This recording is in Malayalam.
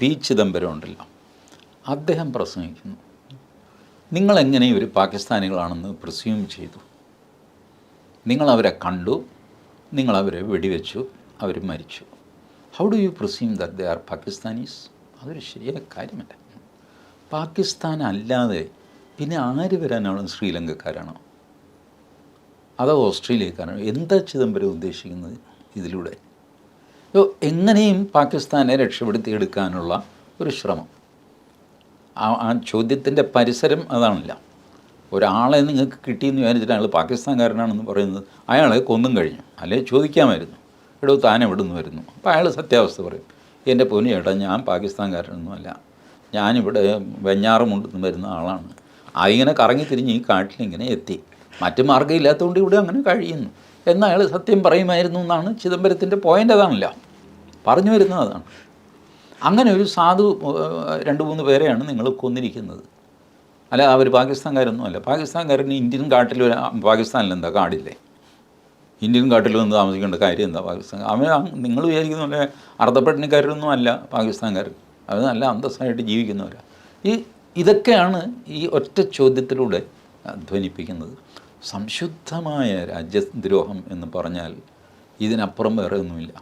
പി ചിദംബരം ഉണ്ടല്ലോ. അദ്ദേഹം പ്രസംഗിക്കുന്നു. നിങ്ങളെങ്ങനെ ഇവർ പാകിസ്ഥാനികളാണെന്ന് പ്രിസ്യൂം ചെയ്തു. നിങ്ങളവരെ കണ്ടു. നിങ്ങളവരെ വെടിവെച്ചു. അവർ മരിച്ചു. How do you presume that they are Pakistanis അതൊരു ശരിയായ കാര്യമല്ല. പാകിസ്ഥാൻ അല്ലാതെ പിന്നെ ആര് വരാനാണ് ശ്രീലങ്കക്കാരാണോ? അതോ ഓസ്ട്രേലിയക്കാരാണോ? എന്താ ചിദംബരം ഉദ്ദേശിക്കുന്നത് ഇതിലൂടെ? എങ്ങനെയും പാകിസ്ഥാനെ രക്ഷപ്പെടുത്തിയെടുക്കാനുള്ള ഒരു ശ്രമം. ആ ആ ചോദ്യത്തിന്റെ പരിസരം അതാണല്ല. ഒരാളെ നിങ്ങൾക്ക് കിട്ടിയെന്ന് വിചാരിച്ചിട്ട് അയാൾ പാകിസ്ഥാൻകാരനാണെന്ന് പറയുന്നത് അയാളെ കൊന്നും കഴിഞ്ഞു. അല്ലെ ചോദിക്കാമായിരുന്നു. എടോ താൻ എവിടെ നിന്ന് വരുന്നു അപ്പോൾ അയാൾ സത്യാവസ്ഥ പറയും. എന്റെ പൊന്നു ചേട്ടാ ഞാൻ പാകിസ്ഥാൻകാരനൊന്നുമല്ല. ഞാനിവിടെ വെഞ്ഞാറുമുണ്ടെന്ന് വരുന്ന ആളാണ്. അതിങ്ങനെ കറങ്ങി തിരിഞ്ഞ് ഈ കാട്ടിലിങ്ങനെ എത്തി. മറ്റു മാർഗം ഇല്ലാത്തതുകൊണ്ട് ഇവിടെ അങ്ങനെ കഴിയുന്നു. എന്നയാൾ സത്യം പറയുമായിരുന്നു എന്നാണ് ചിദംബരത്തിന്റെ പോയിന്റ് അതാണല്ലോ. പറഞ്ഞു വരുന്നത് അതാണ് അങ്ങനെ ഒരു സാധു രണ്ട് മൂന്ന് പേരെയാണ് നിങ്ങൾ കൊന്നിരിക്കുന്നത്. അല്ല അവർ പാകിസ്ഥാൻകാരൊന്നും അല്ല. പാകിസ്ഥാൻകാരന് ഇന്ത്യൻ കാട്ടിൽ പാകിസ്ഥാനിൽ എന്താ കാടില്ലേ? ഇന്ത്യൻ കാട്ടിൽ വന്ന് താമസിക്കേണ്ട കാര്യം എന്താ പാകിസ്ഥാൻ? അവൻ നിങ്ങൾ വിചാരിക്കുന്ന പോലെ അർദ്ധപട്ടിണിക്കാരൊന്നും അല്ല പാകിസ്ഥാൻകാർ അവർ നല്ല അന്തസ്സായിട്ട് ജീവിക്കുന്നവരാണ് ഈ ഇതൊക്കെയാണ് ഈ ഒറ്റ ചോദ്യത്തിലൂടെ ധ്വനിപ്പിക്കുന്നത്. സംശുദ്ധമായ രാജ്യദ്രോഹം എന്ന് പറഞ്ഞാൽ ഇതിനപ്പുറം വേറെ ഒന്നുമില്ല.